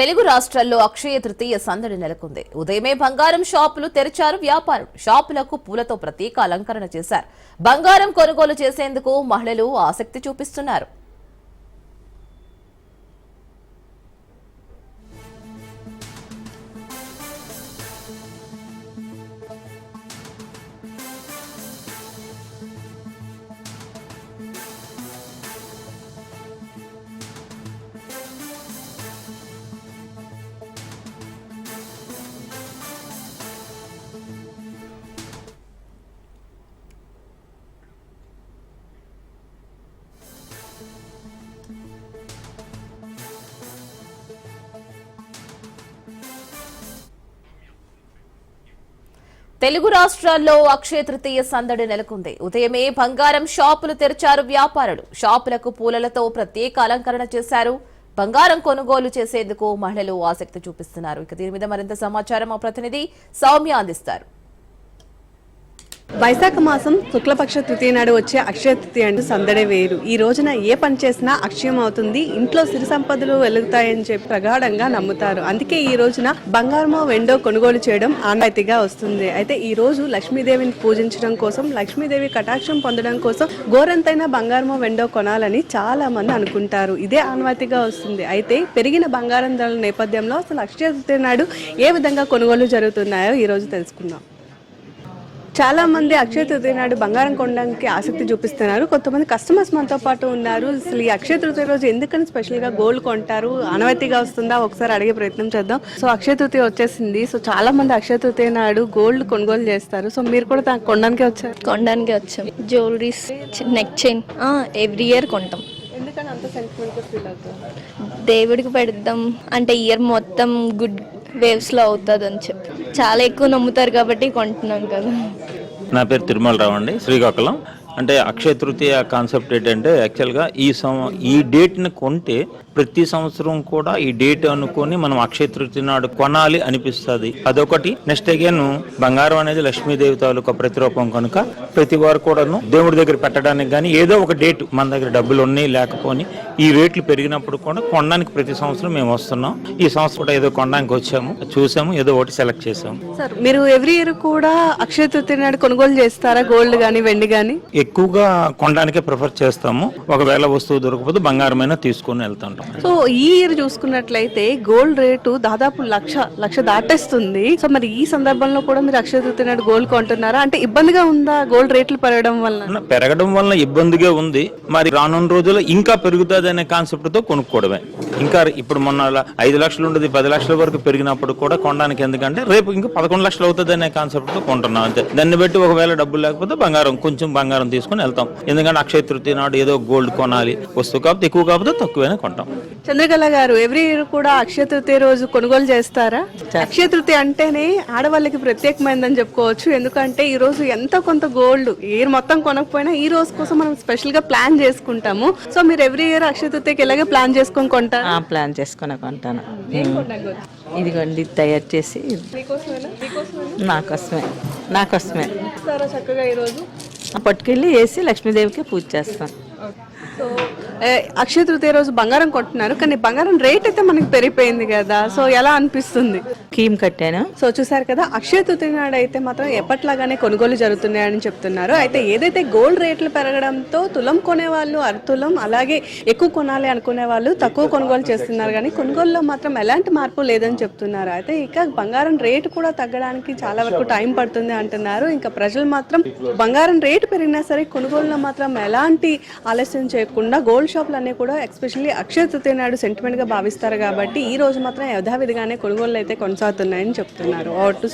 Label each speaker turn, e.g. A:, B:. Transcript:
A: తెలుగు రాష్ట్రాల్లో అక్షయ తృతీయ సందడి నెలకొంది. ఉదయమే బంగారం షాపులు తెరిచారు వ్యాపారులు. షాపులకు పూలతో ప్రత్యేక అలంకరణ చేశారు. బంగారం కొనుగోలు చేసేందుకు మహిళలు ఆసక్తి చూపిస్తున్నారు. తెలుగు రాష్ట్రాల్లో అక్షయ తృతీయ సందడి నెలకొంది. ఉదయమే బంగారం షాపులు తెరిచారు వ్యాపారులు. షాపులకు పూలలతో ప్రత్యేక అలంకరణ చేశారు. బంగారం కొనుగోలు చేసేందుకు మహిళలు ఆసక్తి చూపిస్తున్నారు. ఇక దీని మీద మరింత సమాచారం మా ప్రతినిధి సౌమ్య అందిస్తారు.
B: వైశాఖ మాసం శుక్లపక్ష తృతీయ నాడు వచ్చే అక్షయ తృతీయ అంటూ సందడే వేరు. ఈ రోజున ఏ పని చేసినా అక్షయం అవుతుంది. ఇంట్లో సిరి సంపదలు వెలుగుతాయని చెప్పి ప్రగాఢంగా నమ్ముతారు. అందుకే ఈ రోజున బంగారమో వెండో కొనుగోలు చేయడం ఆనవాయితీగా వస్తుంది. అయితే ఈ రోజు లక్ష్మీదేవిని పూజించడం కోసం లక్ష్మీదేవి కటాక్షం పొందడం కోసం గోరంతైన బంగారమో వెండో కొనాలని చాలా మంది అనుకుంటారు. ఇదే ఆనవాయితీగా వస్తుంది. అయితే పెరిగిన బంగారం ధరల నేపథ్యంలో అసలు అక్షయ తృతీయ నాడు ఏ విధంగా కొనుగోలు జరుగుతున్నాయో ఈ రోజు తెలుసుకుందాం. చాలా మంది అక్షయ తృతీయ నాడు బంగారం కొనడానికి ఆసక్తి చూపిస్తున్నారు. కొంతమంది కస్టమర్స్ మనతో పాటు ఉన్నారు. అసలు ఈ అక్షయ తృతీయ రోజు ఎందుకని స్పెషల్గా గోల్డ్ కొంటారు? ఆనవాయితీగా వస్తుందా? ఒకసారి అడిగే ప్రయత్నం చేద్దాం. సో అక్షయ తృతీయ వచ్చేసింది. సో చాలా మంది అక్షయ తృతీయ నాడు గోల్డ్ కొనుగోలు చేస్తారు. సో మీరు కూడా కొనడానికి వచ్చారు?
C: కొనడానికి వచ్చాం. Jewelleries neck chain every year కొంటాం. దేవుడికి పెడదాం. అంటే ఇయర్ మొత్తం గుడ్ వేవ్స్లో అవుతుంది అని చెప్పి. చాలా ఎక్కువ నమ్ముతారు కాబట్టి కొంటున్నాం కదా.
D: నా పేరు తిరుమలరావు అండి శ్రీకాకుళం. అంటే అక్షయ తృతీయ కాన్సెప్ట్ ఏంటంటే యాక్చువల్గా ఈ సం ఈ డేట్ని కొంటే ప్రతి సంవత్సరం కూడా ఈ డేట్ అనుకొని మనం అక్షయ తృతీయ నాడు కొనాలి అనిపిస్తుంది. అదొకటి. నెక్స్ట్ అగైన్ బంగారం అనేది లక్ష్మీదేవి తాలూకా ప్రతిరూపం కనుక ప్రతి వారు కూడాను దేవుడి దగ్గర పెట్టడానికి కానీ ఏదో ఒక డేట్ మన దగ్గర డబ్బులు ఉన్నాయి లేకపోని ఈ రేట్లు పెరిగినప్పుడు కూడా కొనడానికి ప్రతి సంవత్సరం మేము వస్తున్నాం. ఈ సంవత్సరం కూడా ఏదో కొనడానికి వచ్చాము. చూసాము ఏదో ఒకటి సెలెక్ట్ చేసాము.
B: సార్ మీరు ఎవ్రీ ఇయర్ కూడా అక్షయ తృతీయ నాడు కొనుగోలు చేస్తారా? గోల్డ్ కానీ వెండి కానీ
D: ఎక్కువగా కొనడానికే ప్రిఫర్ చేస్తాము. ఒకవేళ వస్తువు దొరకకపోతే బంగారమైనా తీసుకొని వెళ్తుంటాం.
B: సో ఈ ఇయర్ చూసుకున్నట్లయితే గోల్డ్ రేటు దాదాపు లక్ష లక్ష దాటేస్తుంది. సో మరి ఈ సందర్భంలో కూడా మీరు అక్షయ తృతీయ నాడు గోల్డ్ కొంటున్నారా? అంటే ఇబ్బందిగా ఉందా గోల్డ్ రేట్లు పెరగడం వల్ల
D: పెరగడం వల్ల ఇబ్బందిగా ఉంది. మరి రానున్న రోజుల్లో ఇంకా పెరుగుతుంది అనే కాన్సెప్ట్తో కొనుక్కోవడమే. ఇంకా ఇప్పుడు మొన్న ఐదు లక్షలు ఉండదు పది లక్షల వరకు పెరిగినప్పుడు కూడా కొనడానికి ఎందుకంటే రేపు ఇంకా పదకొండు లక్షలు అవుతుంది అనే కాన్సెప్ట్తో కొంటున్నాం అంతే. దాన్ని బట్టి ఒకవేళ డబ్బులు లేకపోతే బంగారం కొంచెం బంగారం తీసుకొని వెళ్తాం. ఎందుకంటే అక్షయ తృతీయ నాడు ఏదో గోల్డ్ కొనాలి వస్తువు కాకపోతే ఎక్కువ కాకపోతే తక్కువైనా కొంటాం.
B: చంద్రకళ గారు ఎవ్రీ ఇయర్ కూడా అక్షయ తృతీయ రోజు కొనుగోలు చేస్తారా? అక్షయ తృతీయ అంటేనే ఆడవాళ్ళకి ప్రత్యేకమైందని చెప్పుకోవచ్చు. ఎందుకంటే ఈ రోజు ఎంత కొంత గోల్డ్ ఇయర్ మొత్తం కొనకపోయినా ఈ రోజు కోసం మనం స్పెషల్గా ప్లాన్ చేసుకుంటాము. సో మీరు ఎవ్రీ ఇయర్ అక్షయ తృతీయకి ఇలాగే ప్లాన్ చేసుకొని కొంటారా?
E: ఆ, ప్లాన్ చేసుకుని కొంటాను. ఇదిగోండి ఇది తయారు చేసి నా కోసమే నా కోసమే
B: చక్కగా ఈ రోజు
E: పట్టుకెళ్ళి వేసి లక్ష్మీదేవికి పూజ చేస్తాను.
B: సో అక్షయ తృతీయ రోజు బంగారం కొంటున్నారు కానీ బంగారం రేట్ అయితే మనకి పెరిగిపోయింది కదా సో ఎలా అనిపిస్తుంది?
E: స్కీమ్ కట్టాను.
B: సో చూసారు కదా అక్షయ తృతీయ నాడు అయితే మాత్రం ఎప్పట్లాగానే కొనుగోలు జరుగుతున్నాయని చెప్తున్నారు. అయితే ఏదైతే గోల్డ్ రేట్లు పెరగడంతో తులం కొనేవాళ్ళు అర్తులం అలాగే ఎక్కువ కొనాలి అనుకునే వాళ్ళు తక్కువ కొనుగోలు చేస్తున్నారు. కానీ కొనుగోలులో మాత్రం ఎలాంటి మార్పు లేదని చెప్తున్నారు. అయితే ఇక బంగారం రేటు కూడా తగ్గడానికి చాలా వరకు టైం పడుతుంది అంటున్నారు. ఇంకా ప్రజలు మాత్రం బంగారం రేటు పెరిగినా సరే కొనుగోలులో మాత్రం ఎలాంటి ఆలస్యం చేయకుండా గోల్డ్ షాపులు అన్నీ కూడా ఎస్పెషల్లీ అక్షయ తృతీయ నాడు సెంటిమెంట్గా భావిస్తారు. కాబట్టి ఈ రోజు మాత్రం యథావిధిగానే కొనుగోలు అయితే కొనసాగుతున్నాయని చెప్తున్నారు. ఓటు